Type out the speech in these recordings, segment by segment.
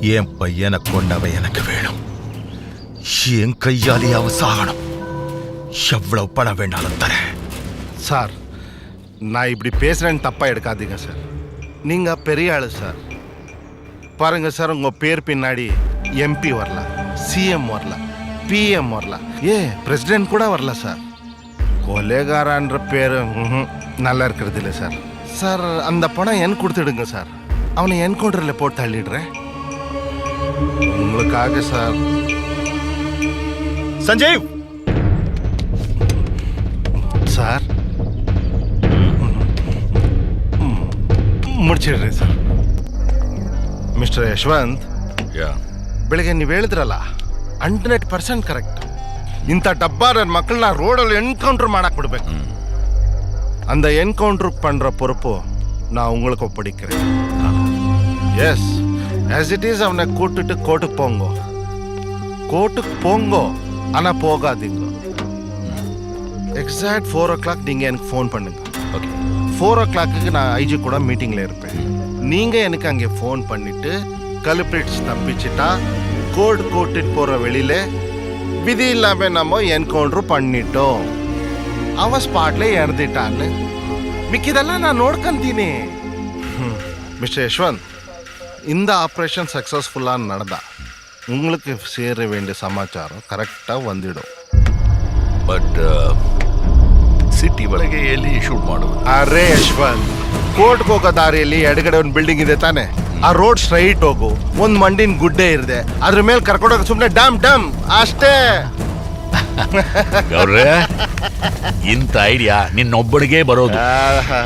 என் பையனை கொண்டவ எனக்கு வேணும்? என் கையாலே சாகணும் எவ்வளவு பணம் வேணாலும் தரேன். சார் நான் இப்படி பேசுறேன்னு தப்பா எடுக்காதீங்க சார். நீங்க பெரிய ஆளு சார். பாருங்க சார் உங்க பேர் பின்னாடி எம்பி வரல சிஎம் வரல பிஎம் வரல. ஏ பிரசிடென்ட் கூட வரல சார். கொலைகாரன்ற பேர் நல்லா இருக்கிறது இல்லை சார். சார் அந்த பணம் என் கொடுத்துடுங்க சார். அவனை என்கவுண்டரில் போட்டு தள்ளிடுறேன். உங்களுக்காக சார் சஞ்சீவ் சார் ம், ಮುಡ್ಚಿಡ್ರಿ ಸರ್ ಮಿಸ್ಟರ್ ಯಶವಂತ್ ಬೆಳಿಗ್ಗೆ ನೀವು ಹೇಳಿದ್ರಲ್ಲ ಹಂಡ್ರೆಡ್ ಪರ್ಸೆಂಟ್ ಕರೆಕ್ಟ್ ಇಂಥ ಡಬ್ಬಾ ನನ್ನ ಮಕ್ಕಳನ್ನ ರೋಡಲ್ಲಿ ಎನ್ಕೌಂಟರ್ ಮಾಡಕ್ ಬಿಡ್ಬೇಕು அந்த என்கவுண்டர் பண்ற பொறுப்பு நான் உங்களுக்கு ஒப்படைக்கிறேன் எஸ் ஆஸ் இட் இஸ் அவனை கூட்டுட்டு கோர்ட்டுக்கு போங்கோ. கோர்ட்டுக்கு போங்கோ ஆனால் போகாதீங்க. எக்ஸாக்ட் ஃபோர் ஓ கிளாக் நீங்கள் எனக்கு ஃபோன் பண்ணுங்க. ஓகே ஃபோர் ஓ கிளாக்கு நான் ஐஜி கூட மீட்டிங்கில் இருப்பேன். நீங்கள் எனக்கு அங்கே ஃபோன் பண்ணிவிட்டு கல்பிரிட்ஸ் தப்பிச்சிட்டா கோர்ட் கூட்டிட்டு போகிற வெளியில் விதி இல்லாமல் நம்ம என்கவுண்டர் பண்ணிட்டோம். அவன் ஸ்பாட்ல இறந்துட்டான்னு. மிக்கதெல்லாம் நான் நோட்கந்தீனே மிஸ்டர் யஷ்வந்த் இந்த ஆப்ரேஷன் சக்ஸஸ்ஃபுல்லாக நடந்தா உங்களுக்கு சேர வேண்டிய சமாச்சாரம் கரெக்டாக வந்துடும் ಬಟ್ ಸಿಟಿ ಒಳಗೆ ಎಲ್ಲಿ ಶೂಟ್ ಮಾಡುವುದು ಅರೆ ಯಶವಂತ್ ಕೋರ್ಟ್ಗೆ ಹೋಗೋ ದಾರಿಯಲ್ಲಿ ಎಡಗಡೆ ಒಂದು ಬಿಲ್ಡಿಂಗ್ ಇದೆ ತಾನೆ ಆ ರೋಡ್ ಸ್ಟ್ರೈಟ್ ಹೋಗು ಒಂದ್ ಮಂಡಿನ ಗುಡ್ಡೆ ಇದೆ ಅದ್ರ ಮೇಲೆ ಕರ್ಕೊಂಡೋಗ ಸುಮ್ನೆ ಡಮ್ ಡಮ್ ಅಷ್ಟೇ ಗೌರ್ರೆ ಇಂಥ ಐಡಿಯಾ ನಿನ್ನೊಬ್ಬಳಿಗೆ ಬರೋದು ಆಹಾ.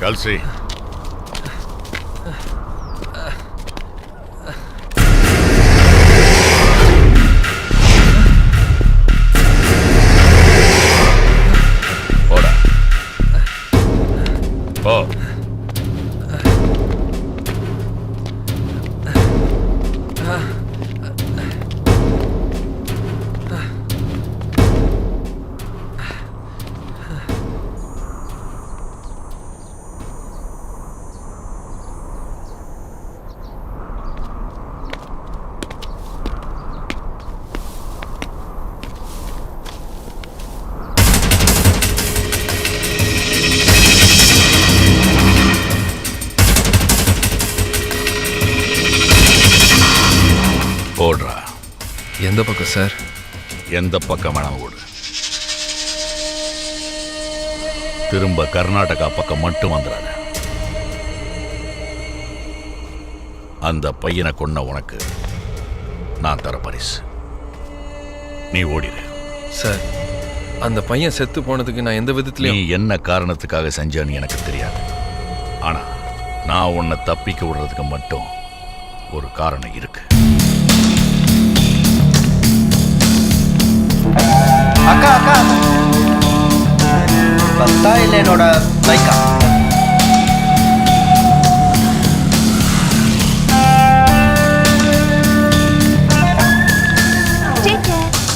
कल से। எந்த பக்கம் சார்? எந்த பக்கம் வேணாம் ஓடு. திரும்ப கர்நாடகா பக்கம் மட்டும் வந்துடாத. அந்த பையனை கொன்ன உனக்கு நான் தர பரிசு. நீ ஓடிடு சார் அந்த பையன் செத்து போனதுக்கு நான் எந்த நீ விதத்துலயும் என்ன காரணத்துக்காக செஞ்சேன்னு எனக்கு தெரியாது. ஆனா நான் உன்னை தப்பிக்க விடுறதுக்கு மட்டும் ஒரு காரணம் இருக்கு. அக்கா அக்கா. பஸ்ஸா இல்லை என்னோட பைக்கா.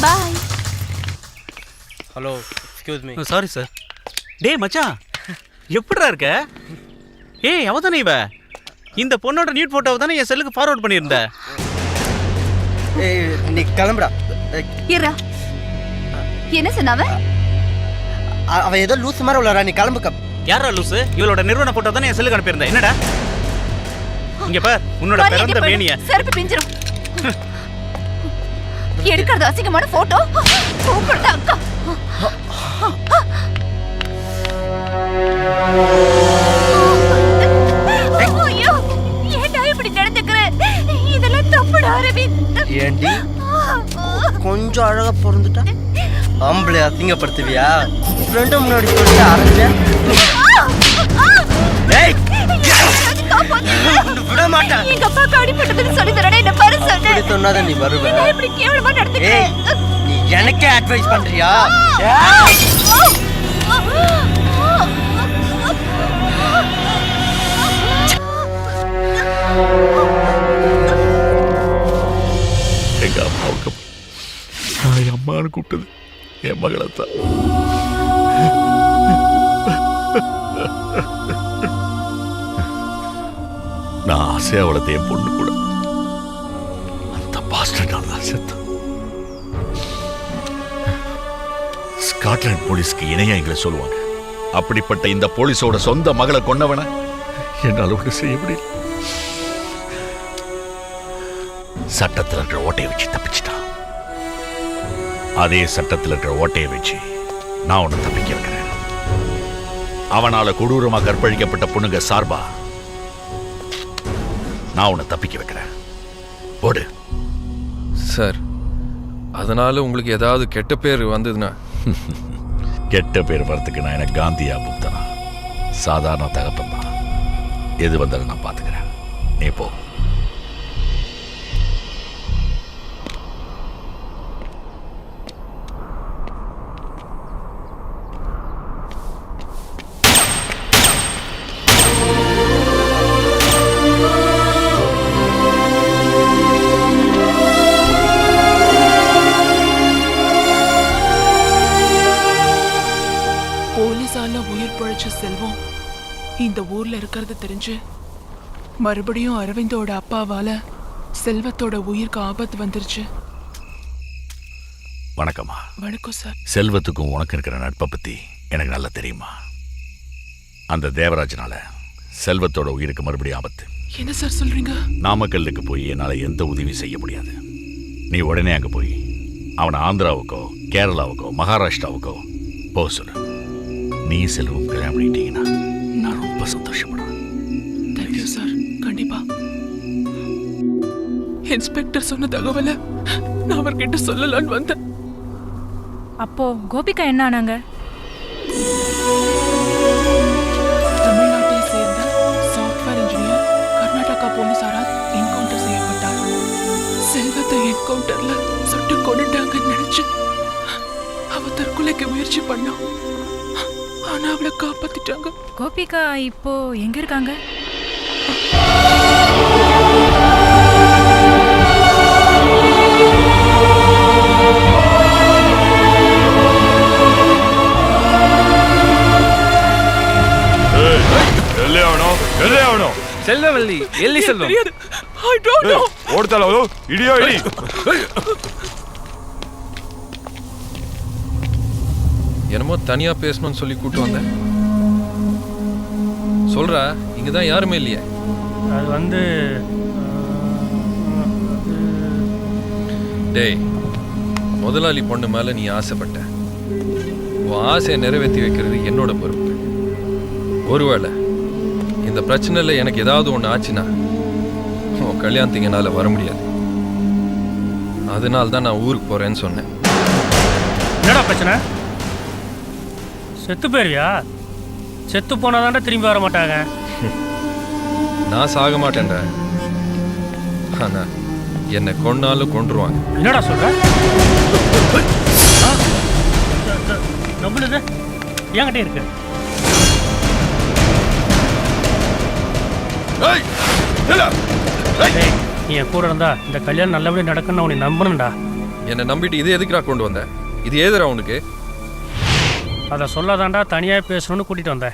Bye. Hello excuse me sorry sir டேய் மச்சான். எப்படிடா இருக்க? ஏய் அவ தானே இவ? இந்த பொண்ணோட நியூட் போட்டோவை தானே என் செல்லுக்கு ஃபார்வர்ட் பண்ணியிருந்த? ஏய் நீ கிளம்புடா. இருடா. என்ன சொன்னாவ? அவ ஏதோ லூஸ் மாதிரி உள்ளடா நீ கிளம்புக்க யாரா லூசு? இவளோட நிறுவன போட்டோ தானே என் செல்லுக்கு அனுப்பியிருந்தேன் என்னடா? இங்க பார் உன்னோட பிறந்த மேனிய. செருப்பு பிஞ்சிரும். எடுக்கிறது அசிங்கமான போட்டோ கூப்பிடுறது அக்கா. ஏன்டா? கொஞ்சம் அழகா பிறந்துட்டா? ஆம்பளை அசிங்கப்படுத்துவியா ஃப்ரெண்டு முன்னாடி சொல்லி அரைஞ்ச ஏய் விட மாட்டேன். எங்க அப்பாக்கு அடிபட்டதுன்னு சொல்லி தரடா என்ன பாரு இப்படி சொன்னாதான் நீ வருவ. நான் இப்படி கேவலமா ஏய் நடந்துக்கிறேன் நீ எனக்கே அட்வைஸ் பண்றியா? எங்க அம்மாவுக்கு நான் என் அம்மான்னு கூப்பிட்டது. என் மகளத்தான் நான் ஆசையா வளர்த்த என் பொண்ணு கூட. அந்த பாஸ்டர்னால தான் செத்தான் போலீஸ்க்கு இணையா எங்களை சொல்லுவாங்க. அப்படிப்பட்ட இந்த போலீஸோட சொந்த மகளை கொன்னவன என்னால் ஒன்று செய்ய முடியல. சட்டத்தில் ஓட்டையை வச்சு தப்பிச்சு அதே சட்டத்தில் இருக்கிற ஓட்டையை வச்சு நான் உன்னை தப்பிக்க வைக்கிறேன். அவனால கொடூரமா கற்பழிக்கப்பட்ட பொண்ணுங்க சார்பா நான் உன்னை தப்பிக்க வைக்கிறேன். ஓடு. சார் அதனால உங்களுக்கு ஏதாவது கெட்ட பேர் வந்ததுன்னா? கெட்ட பேர் வரத்துக்கு நான் எனக்கு காந்தியா புத்தனா? சாதாரண தகப்பன் தான். எது வந்தாலும் நான் பார்த்துக்கிறேன். நீ போ. பழைச்ச செல்வம். இந்த ஊர்ல இருக்கிறது தெரிஞ்சு மறுபடியும் அரவிந்தோட அப்பாவால செல்வத்தோட உயிருக்கு ஆபத்து வந்துருச்சு. வணக்கம்மா. வணக்கம் சார். செல்வத்துக்கும் உனக்கு இருக்கிற நட்பை பத்தி எனக்கு நல்லா தெரியுமா? அந்த தேவராஜனால செல்வத்தோட உயிருக்கு மறுபடியும் ஆபத்து. என்ன சார் சொல்றீங்க? நாமக்கல்லுக்கு போய் என்னால் எந்த உதவியும் செய்ய முடியாது. நீ உடனே அங்கே போய் அவனை ஆந்திராவுக்கோ கேரளாவுக்கோ மகாராஷ்டிராவுக்கோ போக சொல்லு. நீ செல்வம் கல்யாணம் பண்ணிட்டீங்கன்னா நான் ரொம்ப சந்தோஷப்படுவேன். தேங்க்யூ சார் கண்டிப்பா. இன்ஸ்பெக்டர் சொன்ன தகவலை நான் அவர்கிட்ட சொல்லலான்னு வந்தேன். அப்போ கோபிகா என்ன ஆனாங்க? தமிழ்நாட்டை சேர்ந்த சாஃப்ட்வேர் இன்ஜினியர் கர்நாடகா போலீசாரால் என்கவுண்டர் செய்யப்பட்டார். செல்வத்தை என்கவுண்டர்ல சுட்டு கொண்டுட்டாங்கன்னு நினைச்சு அவ தற்கொலைக்கு முயற்சி பண்ணான் ஆனா அவளை காப்பாத்திட்டாங்க. கோபிகா இப்போ எங்க இருக்காங்க? செல்வவல்லி எல்லி செல்வம். தெரியாது. ஐ டோன்ட் நோ இடியோ இடி. என்னமோ தனியா பேசணும்னு சொல்லி கூட்டு வந்தேன். சொல்றா இங்க தான் யாருமே இல்லையே. அது வந்து டேய் முதலாளி பொண்ணு மேல நீ ஆசைப்பட்ட. உன் ஆசையை நிறைவேற்றி வைக்கிறது என்னோட பொறுப்பு. ஒருவேளை இந்த பிரச்சனையில் எனக்கு ஏதாவது ஒன்று ஆச்சுன்னா உன் கல்யாணத்துக்கு என்னால் வர முடியாது. அதனால தான் நான் ஊருக்கு போறேன்னு சொன்னேன். என்னடா பிரச்சனை? செத்து போயிருவியா? செத்து போனாதான்டா திரும்பி வர மாட்டாங்க. நான் சாக மாட்டேன்டா ஆனா என்னை கொன்னாலும் கொன்றுவாங்க. என்னடா சொல்ற? நம்மளுது என்கிட்ட இருக்கு. டேய், நீ என் கூட இருந்தா இந்த கல்யாணம் நல்லபடியா நடக்குன்னு உன்னை நம்பணும்டா. என்னை நம்பிட்டு இது எதுக்குடா கொண்டு வந்த? இது ஏதுடா உனக்கு? அதை சொல்லாதாண்டா தனியாக பேசணும்னு கூட்டிகிட்டு வந்தேன்.